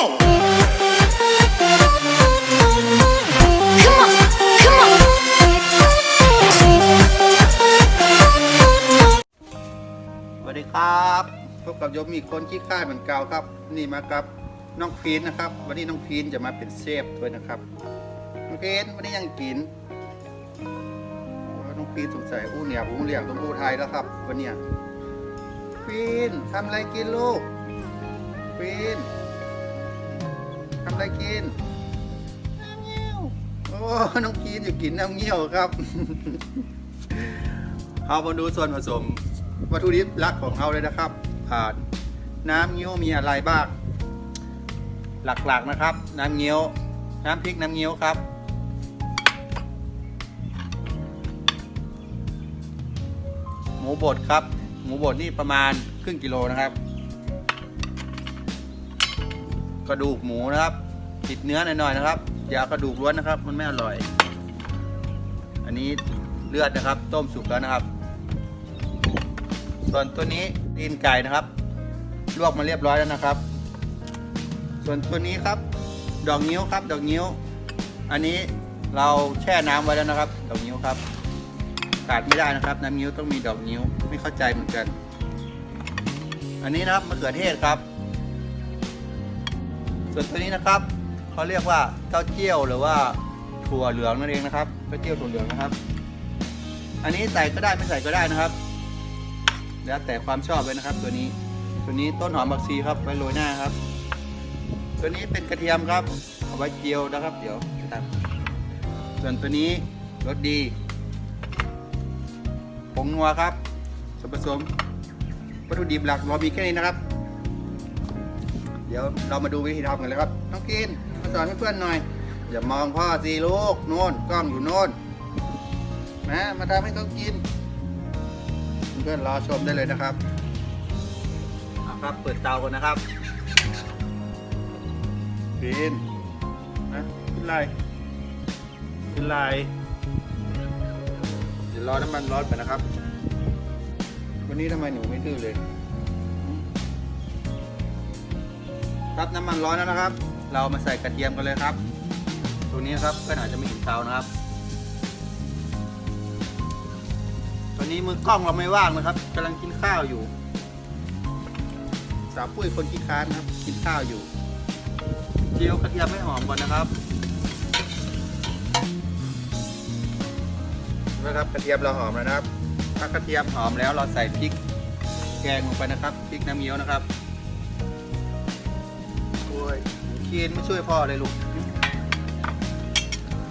สวัสดีครับพบกับโยมอีกคนขี้ข้าเหมือนเก่าครับ นี่มากับน้องพีนนะครับ วันนี้น้องพีนจะมาเป็นเชฟด้วยนะครับน้องพีนวันนี้ยังกินน้องพีนสงสัยอู้เหนียวอู้เหลี่ยงต้องอู้ไทยแล้วครับ วันเนี้ยพีนทำอะไรกินลูกพีน ทำอะไรกินน้ำเงี้ยว โอ้ น้องพีนอยู่กินน้ำเงี้ยวครับ เอามาดูส่วนผสมวัตถุดิบหลักของเราเลยนะครับน้ำเงี้ยวมีอะไรบ้าง หลักๆนะครับ น้ำเงี้ยว น้ำพริกน้ำเงี้ยวครับ หมูบดครับ หมูบดนี่ประมาณครึ่งกิโลนะครับ กระดูกหมูนะครับ ติดเนื้อหน่อยๆนะครับ อย่ากระดูกล้วนนะครับ มันไม่อร่อย อันนี้เลือดนะครับ ต้มสุกแล้วนะครับ ส่วนตัวนี้ตีนไก่นะครับ ลวกมาเรียบร้อยแล้วนะครับ ส่วนตัวนี้ครับ ดอกนิ้วครับ ดอกนิ้ว อันนี้เราแช่น้ำไว้แล้วนะครับ ดอกนิ้วครับขาดไม่ได้นะครับ น้ำนิ้วต้องมีดอกนิ้วไม่เข้าใจเหมือนกัน อันนี้นะครับมะเขือเทศครับ ส่วนตัวนี้นะครับเขาเรียกว่าเต้าเจี้ยวหรือว่าถั่วเหลืองนั่นเองนะครับเต้าเจี้ยวถั่วเหลืองนะครับ อันนี้ใส่ก็ได้ไม่ใส่ก็ได้นะครับแล้วแต่ความชอบเลยนะครับ ตัวนี้ตัวนี้ต้นหอมบักซีครับไว้โรยหน้าครับ ตัวนี้เป็นกระเทียมครับเอาไว้เจียวนะครับ เดี๋ยวครับส่วนตัวนี้รสดีผงนัวครับส่วนผสมวัตถุดิบหลักเรามีแค่นี้นะครับ เดี๋ยวเรามาดูวิธีทำกันเลยครับน้องกินมาสอนเพื่อนๆหน่อย อย่ามองพ่อสิลูกโน่นกล้องอยู่โน่นนะมาทำให้เขากิน เพื่อนรอชมได้เลยนะครับเอาครับเปิดเตากันนะครับปีนนะขึ้นไรขึ้นไรเดี๋ยวรอน้ำมันร้อนไปนะครับ วันนี้ทำไมหนูไม่ดื้อเลย ครับน้ำมันร้อนแล้วนะครับ เรามาใส่กระเทียมกันเลยครับตัวนี้ครับเพื่อนอาจจะไม่เห็นเตานะครับ ตอนนี้มือกล้องเราไม่ว่างนะครับกำลังกินข้าวอยู่ สาวปุ้ยคนขี้ค้านนะครับ กินข้าวอยู่เจียวกระเทียมให้หอมก่อนนะครับนะครับกระเทียมเราหอมแล้วนะครับ ถ้ากระเทียมหอมแล้วเราใส่พริกแกงลงไปนะครับพริกน้ำเงี้ยวนะครับ โอ้ยเคียนไม่ช่วยพ่อเลยลูก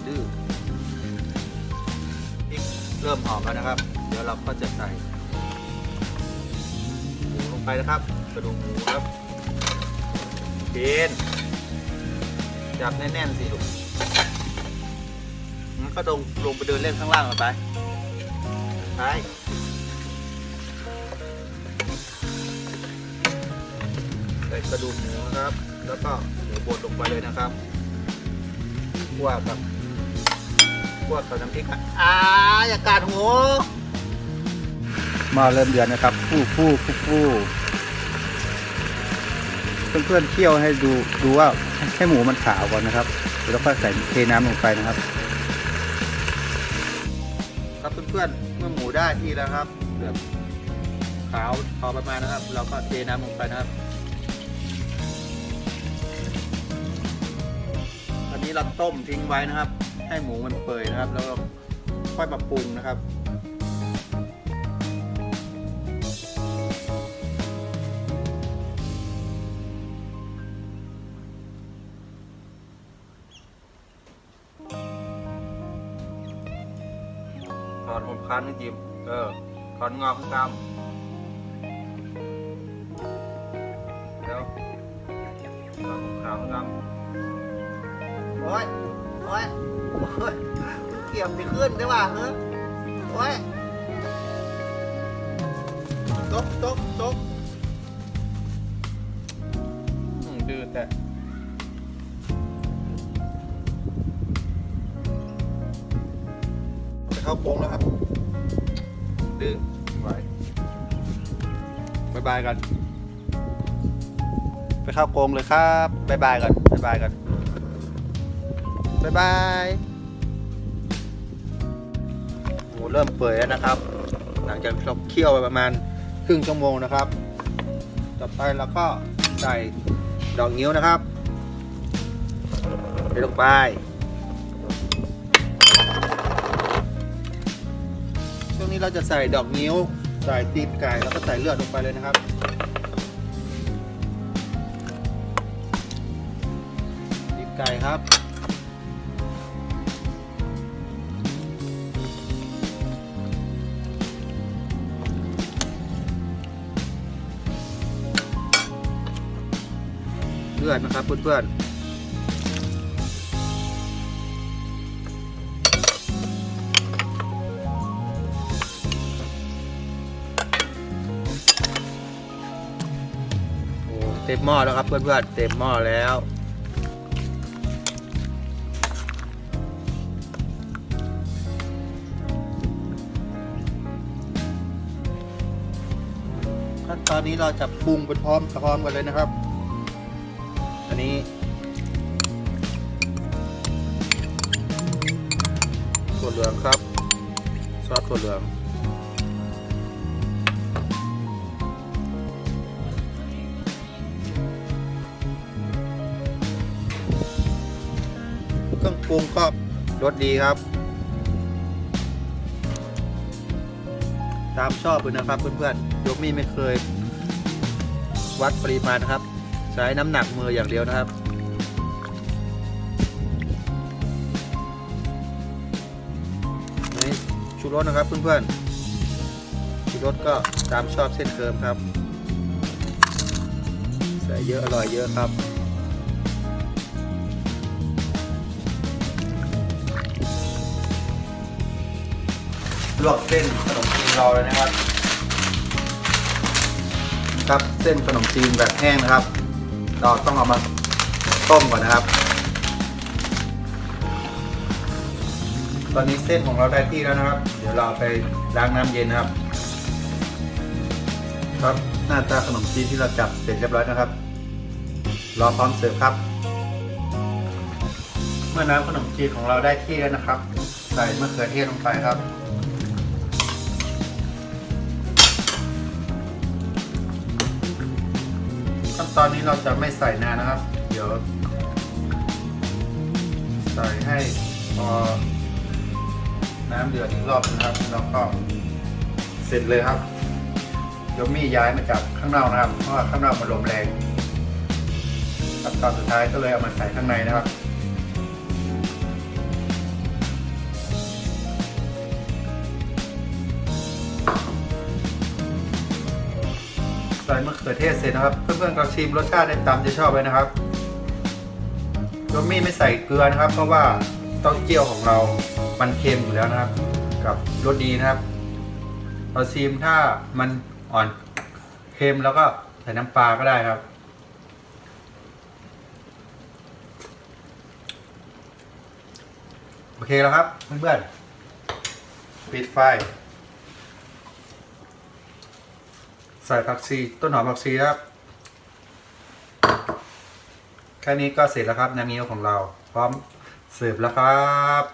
ดื้อพริกเริ่มหอมแล้วนะครับ เดี๋ยวเราก็จะใส่หมูลงไปนะครับกระดูกหมูครับเคียนจับแน่นๆสิลูกงั้นก็ลงลงไปเดินเล่นข้างล่างก่อนไปไป ใส่กระดูกหมูนะครับ แล้วก็หมูบดลงไปเลยนะครับคั่วกับคั่วกับน้ำพริกอะอ่าอย่ากาดหัวมาเริ่มเดือนนะครับฟู่ฟู่ฟู่ฟู่เพื่อนๆเคี่ยวให้ดูดูว่าให้หมูมันขาวก่อนนะครับ แล้วก็ใส่เทน้ำลงไปนะครับ ครับเพื่อนๆเมื่อหมูได้ที่แล้วครับแบบขาวพอประมาณนะครับ เราก็เทน้ำลงไปนะครับ นี้เราต้มทิ้งไว้นะครับ ให้หมูมันเปื่อยนะครับ แล้วเราค่อยมาปรุงนะครับถอนผมคันนี่จิมเออถอนงอกข้างกำ อ้ยโอ้ยโอ้ยเกี่ยวไปขึ้นได้ป่ะเฮ้ยโอ้ยตกตกตกอืมดื้อแต่จะเข้าโค้งแล้วครับ ดื้อไหวบายบายกัน ไปเข้ากรงเลยครับบ๊ายบายก่อนบ๊ายบายก่อน บ๊ายบายหมูเริ่มเปื่อยแล้วนะครับ หลังจากเราเคี่ยวไปประมาณครึ่งชั่วโมงนะครับ ต่อไปเราก็ใส่ดอกนิ้วนะครับใส่ลงไปช่วงนี้เราจะใส่ดอกนิ้ว ใส่ตีนไก่แล้วก็ใส่เลือดลงไปเลยนะครับตีนไก่ครับ เลือดนะครับเพื่อนๆโอ้เต็มหม้อแล้วครับเพื่อนๆเต็มหม้อแล้ว ขั้นตอนนี้เราจะปรุงไปพร้อมพร้อมกันเลยนะครับ อันนี้ ถั่วเหลืองครับ ซอสถั่วเหลือง เครื่องปรุงก็รสดีครับ ตามชอบเลยนะครับเพื่อนๆยกมี่ไม่เคย วัดปริมาณครับ ช้น้ำหนักมืออย่างเดียวนะครับนี่ชูรสนะครับเพื่อนๆชูรสก็ตามชอบเส้นเคิมครับ ใส่เยอะอร่อยเยอะครับลวกเส้นขนมจีนเราเลยนะครับ ครับเส้นขนมจีนแบบแห้งนะครับ เราต้องเอามาต้มก่อนนะครับ ตอนนี้เส้นของเราได้ที่แล้วนะครับ เดี๋ยวเราไปล้างน้ำเย็นนะครับ ครับหน้าตาขนมจีนที่เราจับเสร็จเรียบร้อยนะครับ รอพร้อมเสิร์ฟครับ เมื่อน้ำขนมจีนของเราได้ที่แล้วนะครับ ใส่มะเขือเทศลงไปครับ อนนี้เราจะไม่ใส่นานนะครับ เดี๋ยว ใส่ให้พอน้ำเดือดอีกรอบนะครับ แล้วก็เสร็จเลยครับยมมี่ย้ายมาจากข้างนอกนะครับ เพราะว่าข้างนอกมันลมแรงขั้นตอนสุดท้ายก็เลยเอามาใส่ข้างในนะครับ ใส่มะเขือเทศเสร็จนะครับ เพื่อนๆก็ชิมรสชาติได้ตามที่ชอบไว้นะครับโยมมี่ไม่ใส่เกลือนะครับ เพราะว่าเต้าเจี้ยวของเรา มันเค็มอยู่แล้วนะครับ กับรสดีนะครับเราชิมถ้ามันอ่อนเค็มแล้วก็ใส่น้ำปลาก็ได้ครับโอเคแล้วครับเพื่อนๆปิดไฟ ใส่ผักชีต้นหอมผักชีครับ แค่นี้ก็เสร็จแล้วครับน้ำเงี้ยวของเรา พร้อมเสิร์ฟแล้วครับ